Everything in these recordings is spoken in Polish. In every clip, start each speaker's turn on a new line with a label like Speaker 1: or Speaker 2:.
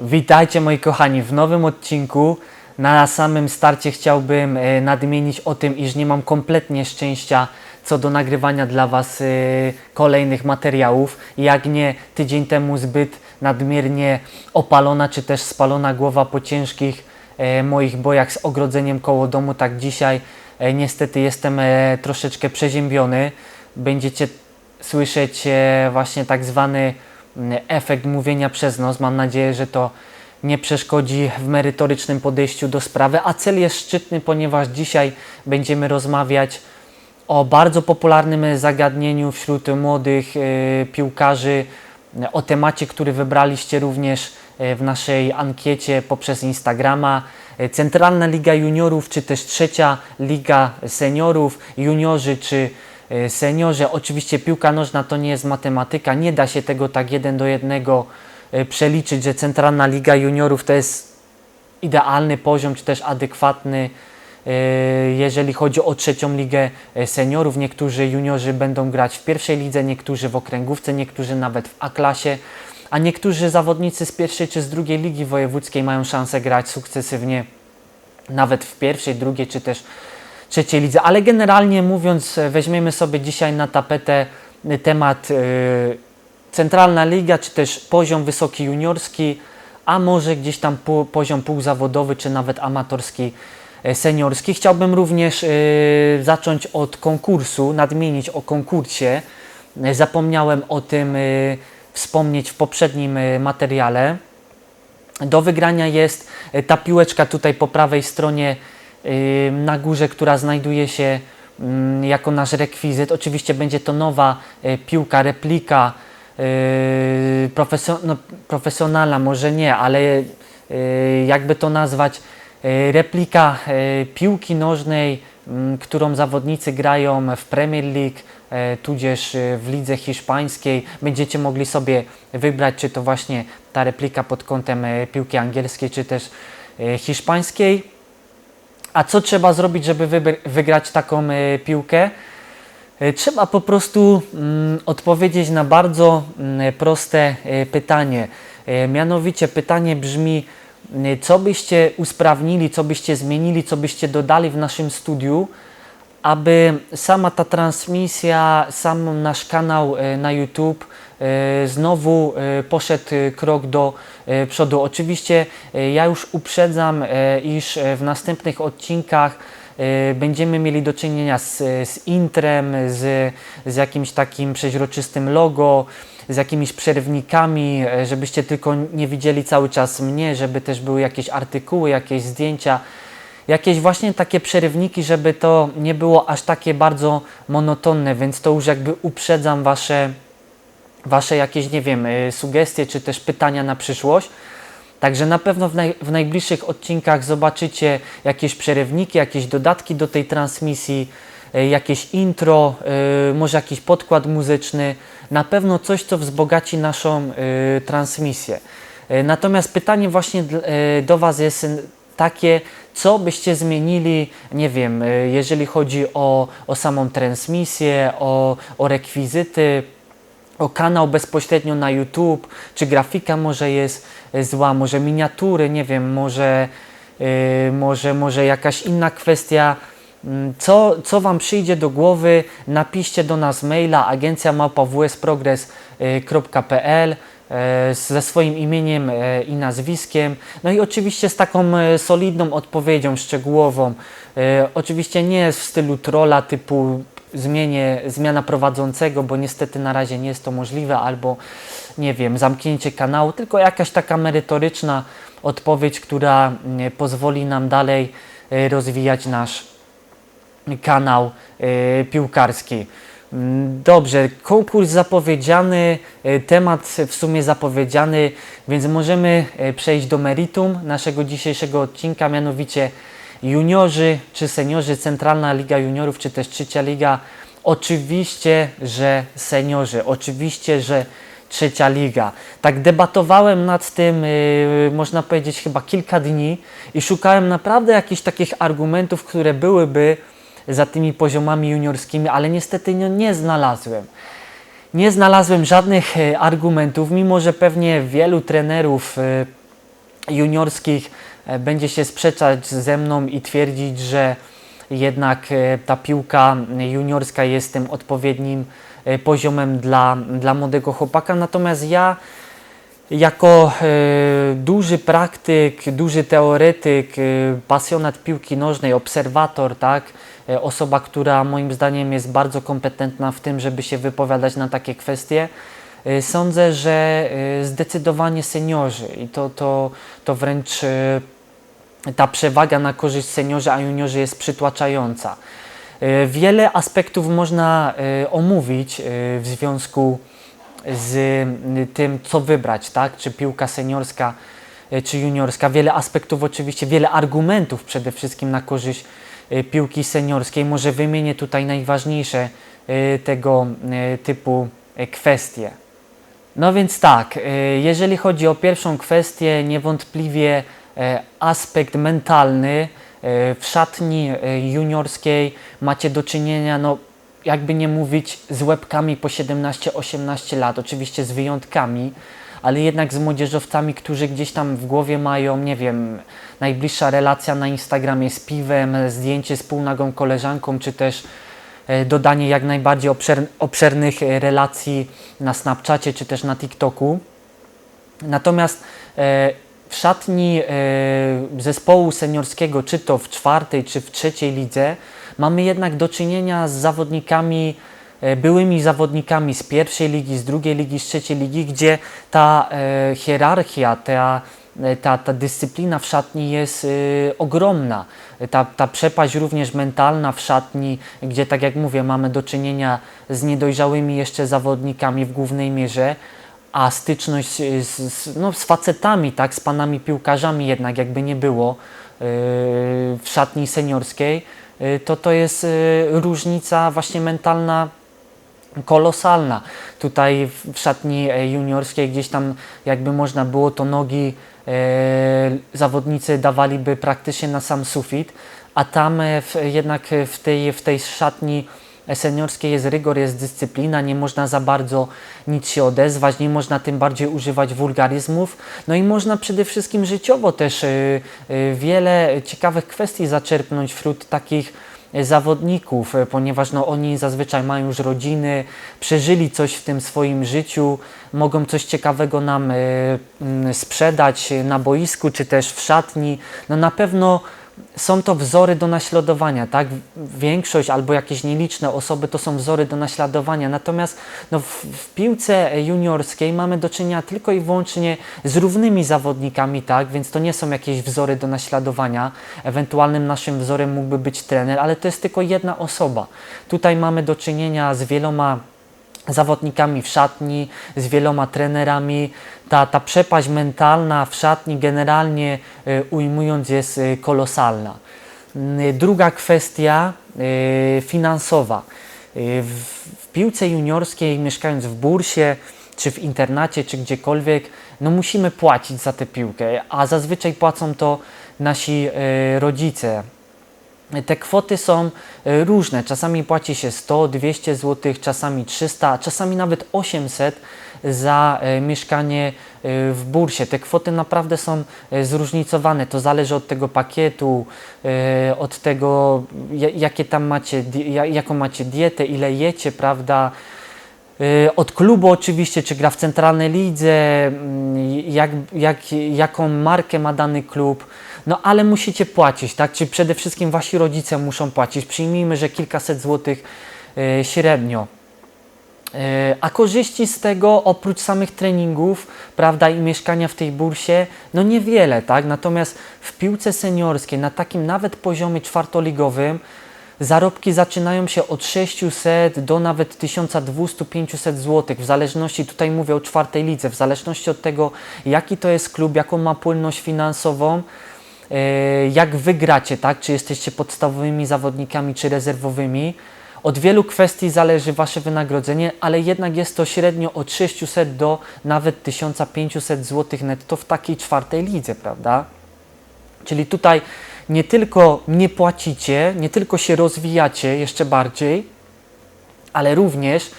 Speaker 1: Witajcie moi kochani w nowym odcinku. Na samym starcie chciałbym e, nadmienić o tym, iż nie mam kompletnie szczęścia co do nagrywania dla Was e, kolejnych materiałów. Jak nie tydzień temu zbyt nadmiernie opalona czy też spalona głowa po ciężkich e, moich bojach z ogrodzeniem koło domu, tak dzisiaj niestety jestem troszeczkę przeziębiony. Będziecie słyszeć właśnie tak zwany efekt mówienia przez nos. Mam nadzieję, że to nie przeszkodzi w merytorycznym podejściu do sprawy, a cel jest szczytny, ponieważ dzisiaj będziemy rozmawiać o bardzo popularnym zagadnieniu wśród młodych e, piłkarzy, e, o temacie, który wybraliście również e, w naszej ankiecie poprzez Instagrama. E, Centralna Liga Juniorów, czy też trzecia Liga Seniorów, juniorzy czy e, seniorzy. Oczywiście piłka nożna to nie jest matematyka, nie da się tego tak jeden do jednego e, przeliczyć, że Centralna Liga Juniorów to jest idealny poziom, czy też adekwatny, e, jeżeli chodzi o trzecią ligę seniorów. Niektórzy juniorzy będą grać w pierwszej lidze, niektórzy w okręgówce, niektórzy nawet w A-klasie, a niektórzy zawodnicy z pierwszej czy z drugiej ligi wojewódzkiej mają szansę grać sukcesywnie nawet w pierwszej, drugiej czy też trzeciej lidze. Ale generalnie mówiąc, weźmiemy sobie dzisiaj na tapetę e, temat e, Centralna Liga, czy też poziom wysoki juniorski, a może gdzieś tam poziom półzawodowy, czy nawet amatorski e, seniorski. Chciałbym również e, zacząć od konkursu, nadmienić o konkursie. E, Zapomniałem o tym wspomnieć w poprzednim materiale. Do wygrania jest e, ta piłeczka tutaj po prawej stronie y, na górze, która znajduje się mm, jako nasz rekwizyt. Oczywiście będzie to nowa e, piłka, replika y, no, profesjonalna, może nie, ale y, jakby to nazwać, y, replika y, piłki nożnej, mm, którą zawodnicy grają w Premier League, tudzież y, w lidze hiszpańskiej. Będziecie mogli sobie wybrać, czy to właśnie ta replika pod kątem piłki angielskiej, czy też hiszpańskiej. A co trzeba zrobić, żeby wygrać taką e, piłkę? E, Trzeba po prostu mm, odpowiedzieć na bardzo mm, proste e, pytanie. Mianowicie pytanie brzmi, co byście usprawnili, co byście zmienili, co byście dodali w naszym studiu, aby sama ta transmisja, sam nasz kanał na YouTube znowu e, poszedł e, krok do e, przodu. Oczywiście e, ja już uprzedzam, e, iż e, w następnych odcinkach e, będziemy mieli do czynienia z, z intrem, z, z jakimś takim przeźroczystym logo, z jakimiś przerwnikami, e, żebyście tylko nie widzieli cały czas mnie, żeby też były jakieś artykuły, jakieś zdjęcia, jakieś właśnie takie przerywniki, żeby to nie było aż takie bardzo monotonne, więc to już jakby uprzedzam wasze, wasze jakieś, nie wiem, y, sugestie czy też pytania na przyszłość. Także na pewno w, naj, w najbliższych odcinkach zobaczycie jakieś przerywniki, jakieś dodatki do tej transmisji, y, jakieś intro, y, może jakiś podkład muzyczny. Na pewno coś, co wzbogaci naszą transmisję. Natomiast pytanie właśnie do Was jest takie, co byście zmienili, nie wiem, jeżeli chodzi o, o samą transmisję, o, o rekwizyty, o kanał bezpośrednio na YouTube, czy grafika może jest y, zła, może miniatury, nie wiem, może, y, może, może jakaś inna kwestia. Mm, Co, co Wam przyjdzie do głowy, napiszcie do nas maila agencja e, ze swoim imieniem e, i nazwiskiem. No i oczywiście z taką e, solidną odpowiedzią szczegółową. E, Oczywiście nie w stylu trolla typu zmienię, zmiana prowadzącego, bo niestety na razie nie jest to możliwe, albo nie wiem, zamknięcie kanału, tylko jakaś taka merytoryczna odpowiedź, która mm, pozwoli nam dalej e, rozwijać nasz kanał e, piłkarski. Mm, Dobrze, konkurs zapowiedziany, e, temat w sumie zapowiedziany, więc możemy przejść do meritum naszego dzisiejszego odcinka, mianowicie juniorzy czy seniorzy, Centralna Liga Juniorów, czy też Trzecia Liga. Oczywiście, że seniorzy, oczywiście, że Trzecia Liga. Tak debatowałem nad tym, yy, można powiedzieć, chyba kilka dni i szukałem naprawdę jakichś takich argumentów, które byłyby za tymi poziomami juniorskimi, ale niestety nie, nie znalazłem. Nie znalazłem żadnych e, argumentów, mimo że pewnie wielu trenerów e, juniorskich będzie się sprzeczać ze mną i twierdzić, że jednak e, ta piłka juniorska jest tym odpowiednim e, poziomem dla, dla młodego chłopaka. Natomiast ja jako e, duży praktyk, duży teoretyk, e, pasjonat piłki nożnej, obserwator, tak, e, osoba, która moim zdaniem jest bardzo kompetentna w tym, żeby się wypowiadać na takie kwestie, e, sądzę, że e, zdecydowanie seniorzy i to, to, to wręcz e, ta przewaga na korzyść seniorzy, a juniorzy jest przytłaczająca. E, Wiele aspektów można e, omówić e, w związku z tym, co wybrać, tak? Czy piłka seniorska, czy juniorska. Wiele aspektów oczywiście, wiele argumentów przede wszystkim na korzyść piłki seniorskiej. Może wymienię tutaj najważniejsze tego typu kwestie. No więc tak, jeżeli chodzi o pierwszą kwestię, niewątpliwie aspekt mentalny e, w szatni e, juniorskiej macie do czynienia, no jakby nie mówić, z łebkami po 17-18 lat, oczywiście z wyjątkami, ale jednak z młodzieżowcami, którzy gdzieś tam w głowie mają, nie wiem, najbliższa relacja na Instagramie z piwem, zdjęcie z półnagą koleżanką, czy też e, dodanie jak najbardziej obszer, obszernych e, relacji na Snapchacie, czy też na TikToku. Natomiast e, w szatni e, zespołu seniorskiego, czy to w czwartej, czy w trzeciej lidze, mamy jednak do czynienia z zawodnikami, e, byłymi zawodnikami z pierwszej ligi, z drugiej ligi, z trzeciej ligi, gdzie ta e, hierarchia, ta, ta, ta dyscyplina w szatni jest ogromna. Ta, ta przepaść również mentalna w szatni, gdzie tak jak mówię, mamy do czynienia z niedojrzałymi jeszcze zawodnikami w głównej mierze, a styczność z, z, no, z facetami, tak, z panami piłkarzami jednak jakby nie było yy, w szatni seniorskiej, yy, to to jest yy, różnica właśnie mentalna kolosalna. Tutaj w- szatni e, juniorskiej gdzieś tam jakby można było to nogi e, zawodnicy dawaliby praktycznie na sam sufit, a tam e, w, jednak w tej, w tej szatni seniorskiej jest rygor, jest dyscyplina, nie można za bardzo nic się odezwać, nie można tym bardziej używać wulgaryzmów. No i można przede wszystkim życiowo też e, e, wiele ciekawych kwestii zaczerpnąć wśród takich zawodników, ponieważ no, oni zazwyczaj mają już rodziny, przeżyli coś w tym swoim życiu, mogą coś ciekawego nam e, mm, sprzedać na boisku czy też w szatni. No na pewno są to wzory do naśladowania, tak? Większość albo jakieś nieliczne osoby to są wzory do naśladowania. Natomiast no, w, w piłce juniorskiej mamy do czynienia tylko i wyłącznie z równymi zawodnikami, tak? Więc to nie są jakieś wzory do naśladowania. Ewentualnym naszym wzorem mógłby być trener, ale to jest tylko jedna osoba. Tutaj mamy do czynienia z wieloma zawodnikami w szatni, z wieloma trenerami. Ta, ta przepaść mentalna w szatni generalnie y, ujmując jest y, kolosalna. Y, Druga kwestia finansowa. W, piłce juniorskiej, mieszkając w bursie, czy w internacie, czy gdziekolwiek, no musimy płacić za tę piłkę, a zazwyczaj płacą to nasi rodzice, te kwoty są e, różne. Czasami płaci się 100, 200 zł, czasami 300, czasami nawet 800 za e, mieszkanie e, w bursie. Te kwoty naprawdę są zróżnicowane. To zależy od tego pakietu, od tego, ja- jakie tam macie, jaką macie dietę, ile jecie, prawda? Od klubu oczywiście, czy gra w centralnej lidze, jak, jak, jaką markę ma dany klub, no ale musicie płacić, tak? Czy przede wszystkim wasi rodzice muszą płacić. Przyjmijmy, że kilkaset złotych y, średnio. Y, A korzyści z tego, oprócz samych treningów, prawda, i mieszkania w tej bursie, no niewiele, tak? Natomiast w piłce seniorskiej, na takim nawet poziomie czwartoligowym, zarobki zaczynają się od 600 do nawet 1200-500 zł, w zależności, tutaj mówię o czwartej lidze, w zależności od tego, jaki to jest klub, jaką ma płynność finansową, e, jak wygracie, tak? Czy jesteście podstawowymi zawodnikami, czy rezerwowymi. Od wielu kwestii zależy Wasze wynagrodzenie, ale jednak jest to średnio od 600 do nawet 1500 zł netto w takiej czwartej lidze, prawda? Czyli tutaj nie tylko nie płacicie, nie tylko się rozwijacie jeszcze bardziej, ale również e,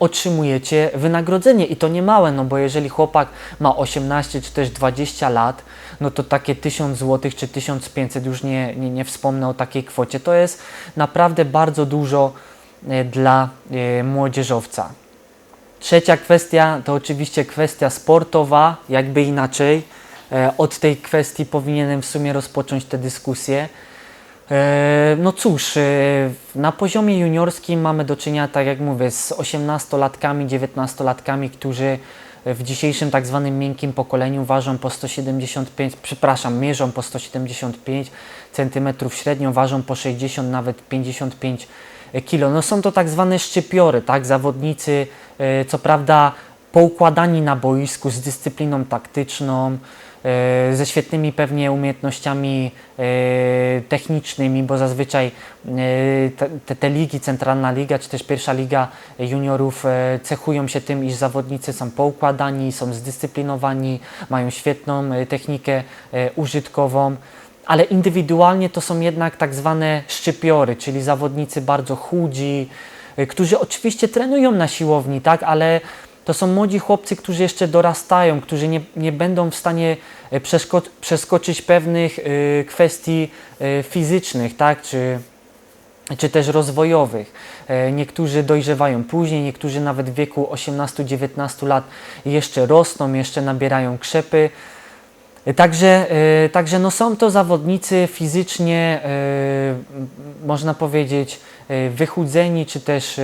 Speaker 1: otrzymujecie wynagrodzenie i to nie małe, no bo jeżeli chłopak ma 18 czy też 20 lat, no to takie 1000 zł czy 1500, już nie, nie, nie wspomnę o takiej kwocie, to jest naprawdę bardzo dużo e, dla e, młodzieżowca. Trzecia kwestia to oczywiście kwestia sportowa, jakby inaczej. E, Od tej kwestii powinienem w sumie rozpocząć tę dyskusję. E, No cóż, e, na poziomie juniorskim mamy do czynienia, tak jak mówię, z 18-latkami, 19-latkami, którzy w dzisiejszym tak zwanym miękkim pokoleniu ważą po 175, przepraszam, mierzą po 175 cm średnio, ważą po 60, nawet 55 kilo. No są to tak zwane szczypiory, tak, zawodnicy, e, co prawda poukładani na boisku z dyscypliną taktyczną, ze świetnymi pewnie umiejętnościami e, technicznymi, bo zazwyczaj e, te, te, ligi, centralna liga czy też pierwsza liga juniorów e, cechują się tym, iż zawodnicy są poukładani, są zdyscyplinowani, mają świetną e, technikę e, użytkową. Ale indywidualnie to są jednak tak zwane szczypiory, czyli zawodnicy bardzo chudzi, którzy oczywiście trenują na siłowni, tak, ale to są młodzi chłopcy, którzy jeszcze dorastają, którzy nie, nie będą w stanie e, przeskoczyć pewnych y, kwestii y, fizycznych, tak, czy, czy też rozwojowych. Niektórzy dojrzewają później, niektórzy nawet w wieku 18-19 lat jeszcze rosną, jeszcze nabierają krzepy. Także, także no są to zawodnicy fizycznie, można powiedzieć, wychudzeni, czy też,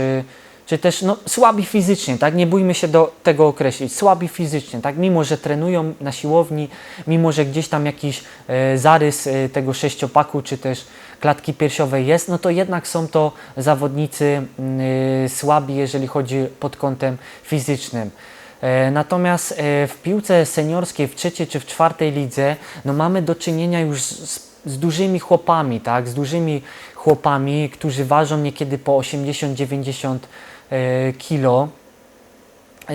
Speaker 1: czy też no, słabi fizycznie, tak? Nie bójmy się do tego określić. Słabi fizycznie, tak? Mimo, że trenują na siłowni, mimo, że gdzieś tam jakiś e, zarys e, tego sześciopaku, czy też klatki piersiowej jest, no to jednak są to zawodnicy e, słabi, jeżeli chodzi pod kątem fizycznym. E, Natomiast e, w piłce seniorskiej w trzeciej czy w czwartej lidze no mamy do czynienia już z, z dużymi chłopami, tak? Z dużymi chłopami, którzy ważą niekiedy po 80-90 e, kilo.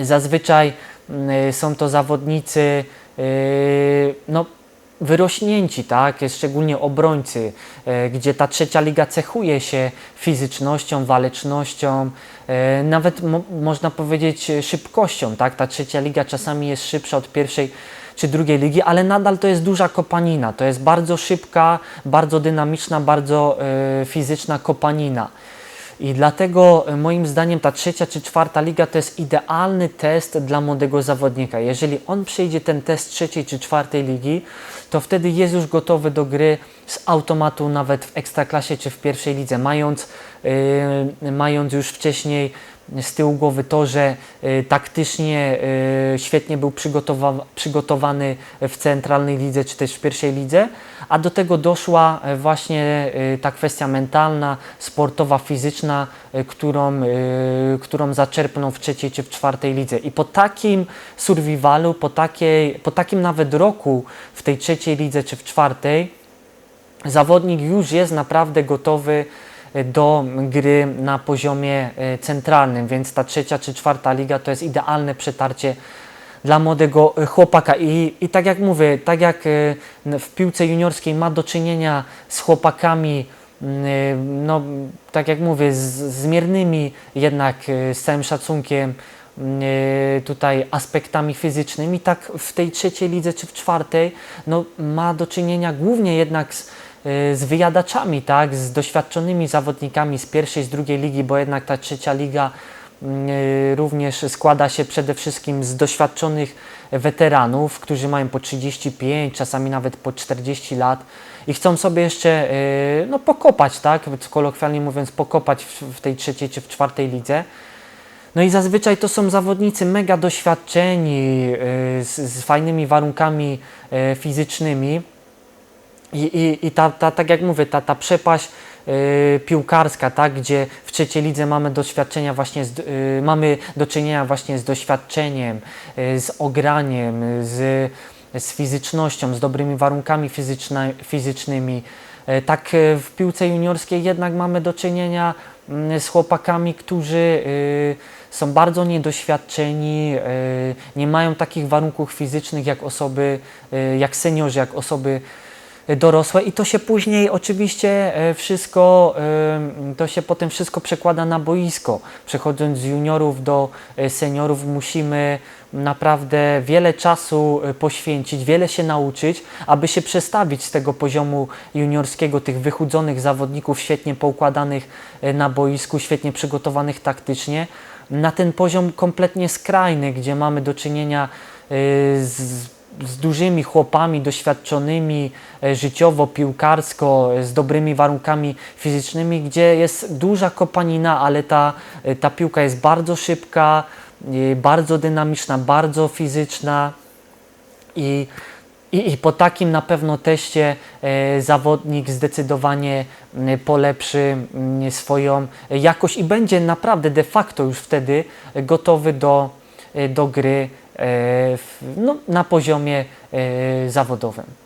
Speaker 1: Zazwyczaj mm, są to zawodnicy e, no, wyrośnięci, tak? szczególnie obrońcy, e, gdzie ta trzecia liga cechuje się fizycznością, walecznością, e, nawet mo można powiedzieć e, szybkością. Tak? Ta trzecia liga czasami jest szybsza od pierwszej czy drugiej ligi, ale nadal to jest duża kopanina. To jest bardzo szybka, bardzo dynamiczna, bardzo e, fizyczna kopanina. I dlatego e, moim zdaniem ta trzecia czy czwarta liga to jest idealny test dla młodego zawodnika. Jeżeli on przejdzie ten test trzeciej czy czwartej ligi, to wtedy jest już gotowy do gry z automatu nawet w ekstraklasie czy w pierwszej lidze, mając, yy, mając już wcześniej z tyłu głowy to, że y, taktycznie y, świetnie był przygotowa- przygotowany w centralnej lidze czy też w pierwszej lidze, a do tego doszła y, właśnie y, ta kwestia mentalna, sportowa, fizyczna, y, którą, y, którą zaczerpnął w trzeciej czy w czwartej lidze. I po takim survivalu, po, takiej, po takim nawet roku w tej trzeciej lidze czy w czwartej, zawodnik już jest naprawdę gotowy e, do gry na poziomie e, centralnym, więc ta trzecia czy czwarta liga to jest idealne przetarcie dla młodego e, chłopaka. I, I tak jak mówię, tak jak e, w piłce juniorskiej ma do czynienia z chłopakami, no tak jak mówię, z, z miernymi jednak z całym szacunkiem tutaj aspektami fizycznymi, tak w tej trzeciej lidze czy w czwartej no, ma do czynienia głównie jednak z, z wyjadaczami, tak, z doświadczonymi zawodnikami z pierwszej, z drugiej ligi, bo jednak ta trzecia liga mm, e, również składa się przede wszystkim z doświadczonych weteranów, którzy mają po 35, czasami nawet po 40 lat i chcą sobie jeszcze e, no, pokopać, tak, kolokwialnie mówiąc, pokopać w, tej trzeciej czy w czwartej lidze. No i zazwyczaj to są zawodnicy mega doświadczeni, z, z fajnymi warunkami fizycznymi. I, i, i ta, ta, tak jak mówię, ta, ta przepaść e, piłkarska, tak, gdzie w trzeciej lidze mamy doświadczenia właśnie, z, e, mamy do czynienia właśnie z doświadczeniem, e, z ograniem, z, z fizycznością, z dobrymi warunkami fizyczna, fizycznymi. E, Tak e, w piłce juniorskiej jednak mamy do czynienia mm, z chłopakami, którzy e, są bardzo niedoświadczeni, nie mają takich warunków fizycznych jak osoby, jak seniorzy, jak osoby dorosłe i to się później oczywiście e, wszystko, e, to się potem wszystko przekłada na boisko. Przechodząc z juniorów do e, seniorów musimy naprawdę wiele czasu poświęcić, wiele się nauczyć, aby się przestawić z tego poziomu juniorskiego, tych wychudzonych zawodników, świetnie poukładanych na boisku, świetnie przygotowanych taktycznie, na ten poziom kompletnie skrajny, gdzie mamy do czynienia z z dużymi chłopami, doświadczonymi e, życiowo, piłkarsko, e, z dobrymi warunkami fizycznymi, gdzie jest duża kopanina, ale ta, e, ta piłka jest bardzo szybka, bardzo dynamiczna, bardzo fizyczna i, i, i po takim na pewno teście zawodnik zdecydowanie polepszy swoją jakość i będzie naprawdę de facto już wtedy gotowy do, do gry no, na poziomie e, zawodowym.